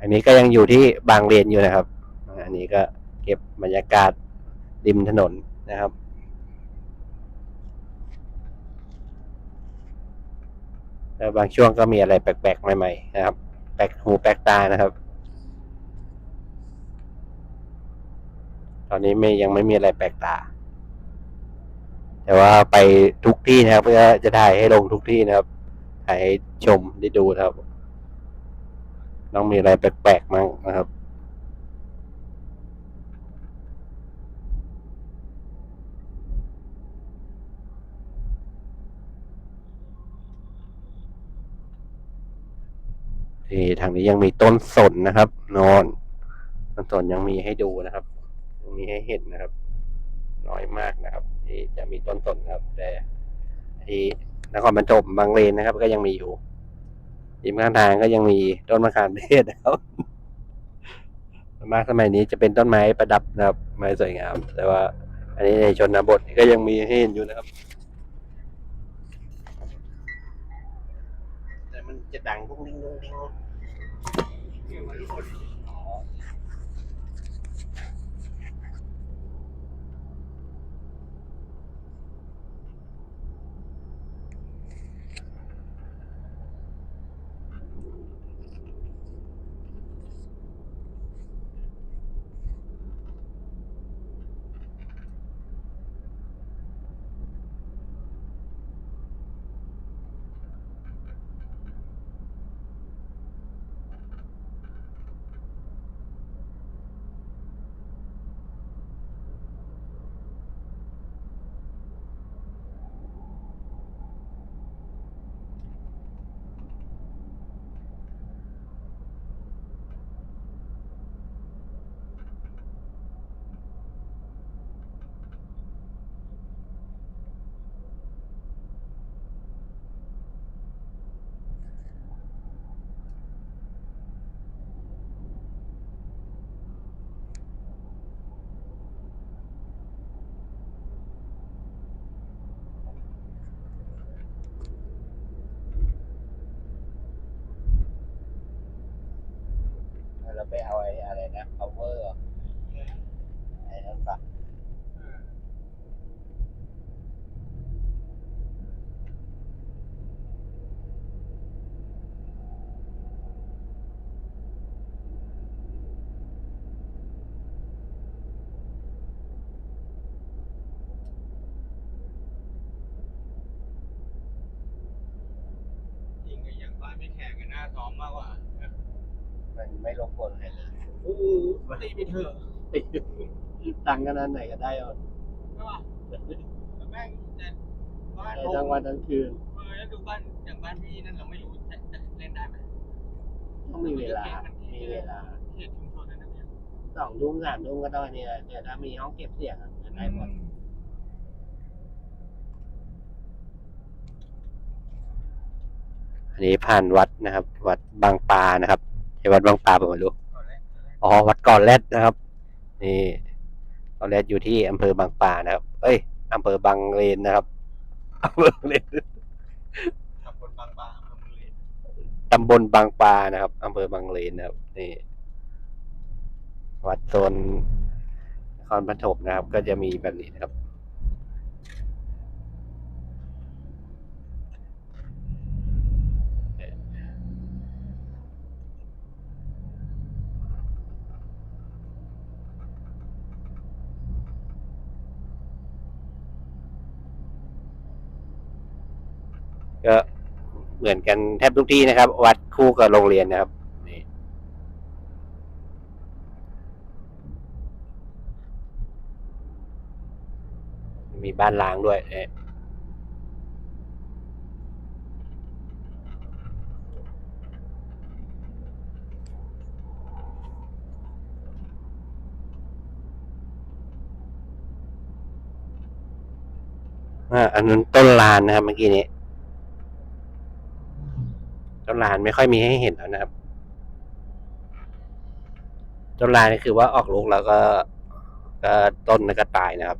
อันนี้ก็ยังอยู่ที่บางเลนอยู่นะครับ อันนี้ก็เก็บบรรยากาศริมถนนนะครับ แล้วบางช่วงก็มีอะไรแปลกๆ ใหม่ๆ นะครับ แปลกหูแปลกตานะครับ ตอนนี้ไม่ยังไม่มีอะไรแปลกตา แต่ว่าไปทุกที่นะครับเพื่อจะถ่ายให้ลงทุกที่นะครับถ่ายให้ชมได้ดูนะครับ ต้องมีอะไรแปลกๆมั้งนะครับที่ทางนี้ยังมีต้นสนนะครับนอนต้นสนยังมีให้ดูนะครับยังมีให้เห็นนะครับ น้อยมากนะครับ ที่จะมีต้นสนนะครับ แต่ที่นครปฐมบางเลนนะครับ ก็ยังมีอยู่ ริมข้างทางก็ยังมีต้นมะขามเทศนะครับมากสมัยนี้จะเป็นต้นไม้ประดับนะครับ ไม้สวยงาม แต่ว่า อันนี้ในชนบทก็ยังมีให้เห็นอยู่นะครับ แต่มันจะดังกุ้งดิ้งกุ้งดิ้ง เรา ไปเอาไอ้อะไรนะ power เหรอไอ้นั่นปะยิงกันอย่างบ้านไม่แข่งกันหน้าซ้อมมากกว่า มันไม่รบกวนใครเลยโอ้โหตีไปเถอะตังค์ขนาดไหนก็ได้เอาใช่ป่ะแล้วแม่งแต่บ้านได้ทั้งวันทั้งคืนเออแล้วดูบ้านอย่างบ้านพี่นั่นเราไม่รู้จะจะเล่นได้ไหมต้องมีเวลา มีเวลาเขตชุมชนนั่นนะเนี่ยสองทุ่มสามทุ่มก็ต้องเนี่ยเดี๋ยวถ้ามีห้องเก็บเสียงอะจะได้หมดอันนี้ผ่านวัดนะครับ วัดบางปลานะครับ ใช่วัดบางปลาผมไม่รู้ก่อนแรกก่อนแรกอ๋อวัดก่อนแรดนะครับ นี่ก่อนแรดอยู่ที่อำเภอบางปลานะครับ เอ้ยอำเภอบางเลนนะครับอำเภอบางเลนขับบนบางปลาอำเภอเมืองเลยตำบลบางปลานะครับอำเภอบางเลนนะครับ นี่ วัดโซนนครปฐมนะครับ ก็จะมีแบบนี้นะครับ ก็เหมือนกันแทบทุกที่นะครับ วัดคู่กับโรงเรียนนะครับมีบ้านล้างด้วยเอ่าอันนั้นต้นลานนะครับเมื่อกี้นี้ ลานไม่ค่อยมีให้เห็นแล้วนะครับต้นลานนี่คือว่าออกลูกแล้วก็ ก็ต้นก็ตายนะครับ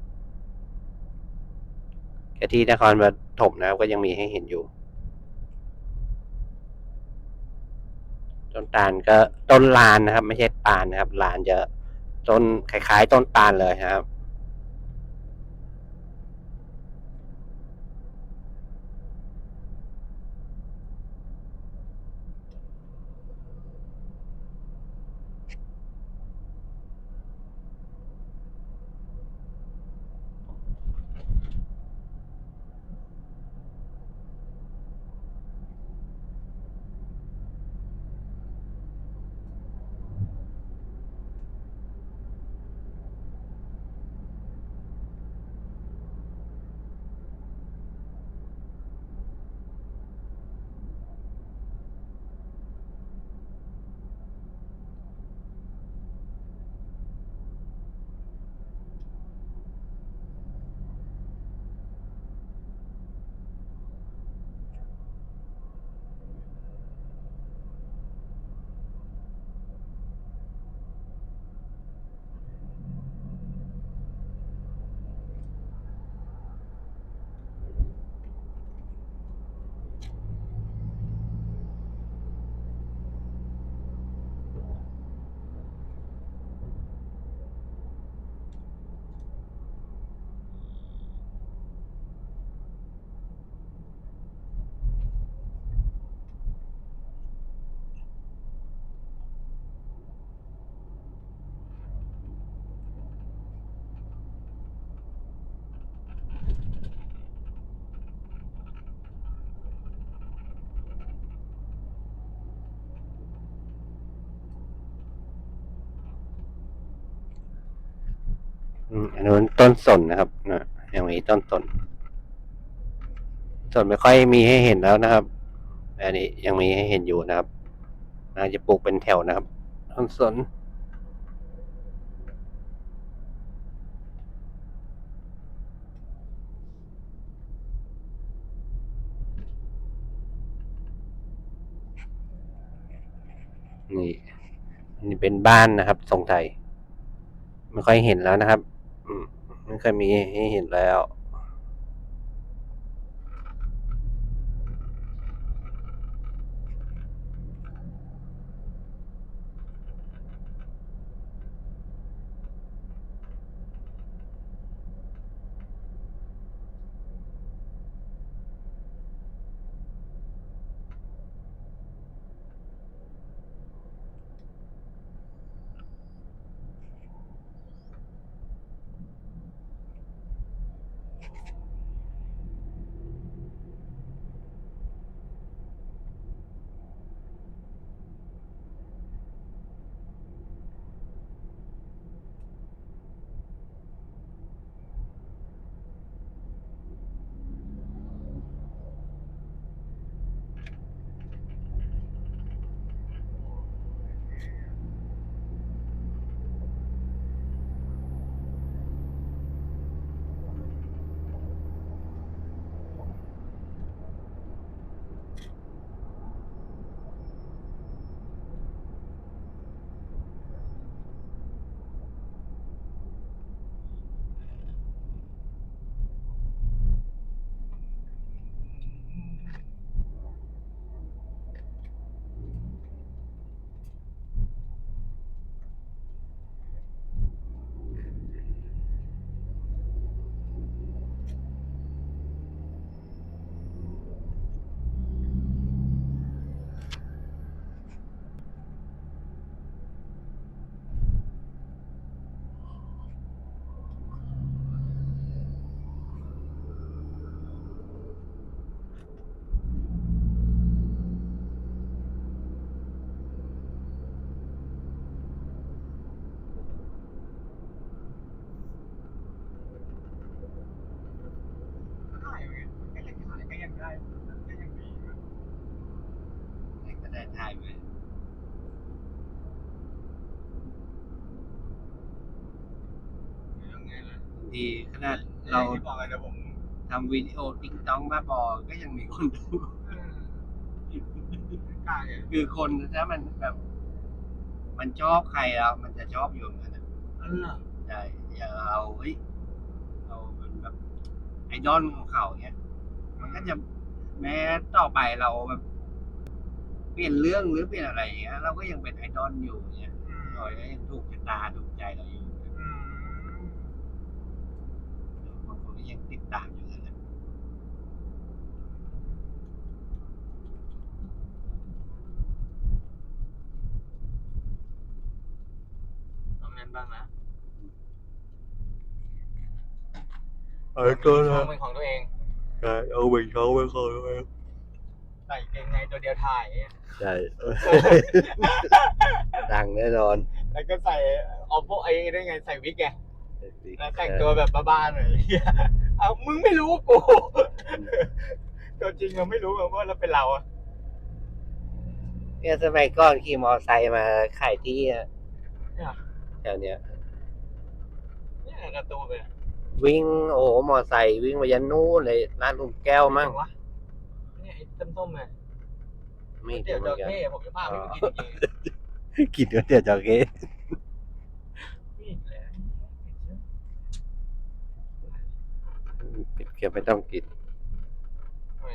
แค่ที่นครปฐมนะครับ ก็ยังมีให้เห็นอยู่ต้นต้นตาลก็ต้นลานนะครับ ไม่ใช่ตาลนะครับ ลานจะต้นคล้ายๆ ต้นตาลเลยนะครับ อันนู้นต้นสนนะครับนะยังมีต้นสนสนไม่ค่อยมีให้เห็นแล้วนะครับ อันนี้ยังมีให้เห็นอยู่นะครับน่าจจะปลูกเป็นแถวนะครับ ต้นสนนี่นนี้เป็นบ้านนะครับทรงไทย ไม่ค่อยเห็นแล้วนะครับ เคยมีให้เห็นแล้ว ล่ะดีขนาดเราที่บอกไงนะผมทำวิดีโอติ๊กต้องมาบอก็ยังมีคนดูกล้าเนี่ยคือคนถ้ามันแบบ มันชอบใครแล้วมันจะชอบอยู่อย่างนั้นนะเออใช่อย่างเราเฮ้ยเราเป็นแบบไอดอลของเขาเนี้ย มันก็จะแม้ต่อไปเราแบบไปปลี่ยนเรื่องหรือเปลี่ยนอะไรอย่างเงี้ย เราก็ยังเป็นไอดอลอยู่เนี่ยอืมหน่อยก็ยังถูกชะตาถูกใจเราอยู่ อืม บางคนก็ ยังติดตามอยู่นั่นแหละต้องเล่นบ้างนะเออตัวช่อนะงเป็นของตัวเองใช่เอาไปเขาไปเขาไปใส่เกงในตัวเดียวถ่ายใช่เออดังแน่นอน แล้วก็ใส่ออโปไอ้ได้ไงใส่วิกไง แล้วแต่งตัวแบบบ้าๆหน่อยเหี้ยเอามึงไม่รู้กูตัวจริงเราไม่รู้ว่าเราเป็นเราอะเนี่ยสมัยก่อนขี่มอไซค์มาขายที่อะเนี่ยแถวเนี้ยเนี่ยการะตูนเลยวิ่งโอ้โหมอไซค์วิ่งไปยันนู้นเลยร้านลุงแก้วมั่งวะเนี่ยไอ้ส้มๆเลยไม่เดี๋เดี๋ยยววเหมือนกันจระเข้ผมจะพาพี่ไปกินจริงกินก๋วยเตี๋ยวจระเข้ ๆนี่แหละ ปิด เกียร์ไม่ต้องกินทำไม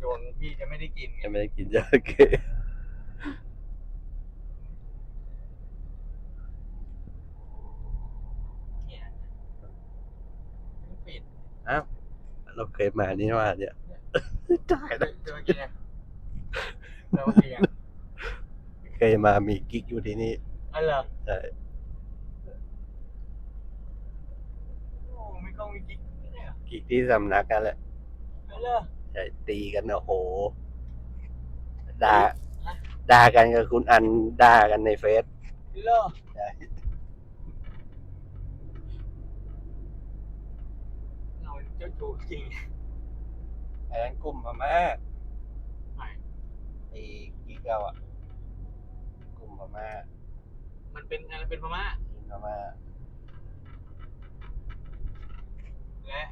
โดนพี่จะไม่ได้กินไงจะไม่ได้กินจระเข้เนี่ยไม่ปิดอ้าวเราเคยมานี่ว่าเนี่ยได้เดี๋นะยวเมื่อกี้ไงเดี๋ยวเมื่อกี้ไงเคยมามีกิ๊กอยู่ที่นี่อ๋อเหรอ ใช่ อีกที่สำนักนั่นแหละเอเลยใช่ตีกันนะโหด่าด่ากันกับคุณอันด่ากันในเฟซเอเลยใช่เราเจ้าชู้จริงไอ้นนั้นกลุ่มพม่าไหนไอ้กิ๊กเราอะกลุ่มพม่ามันเป็นอะไรเป็นพม่ากลุ่พม่าและ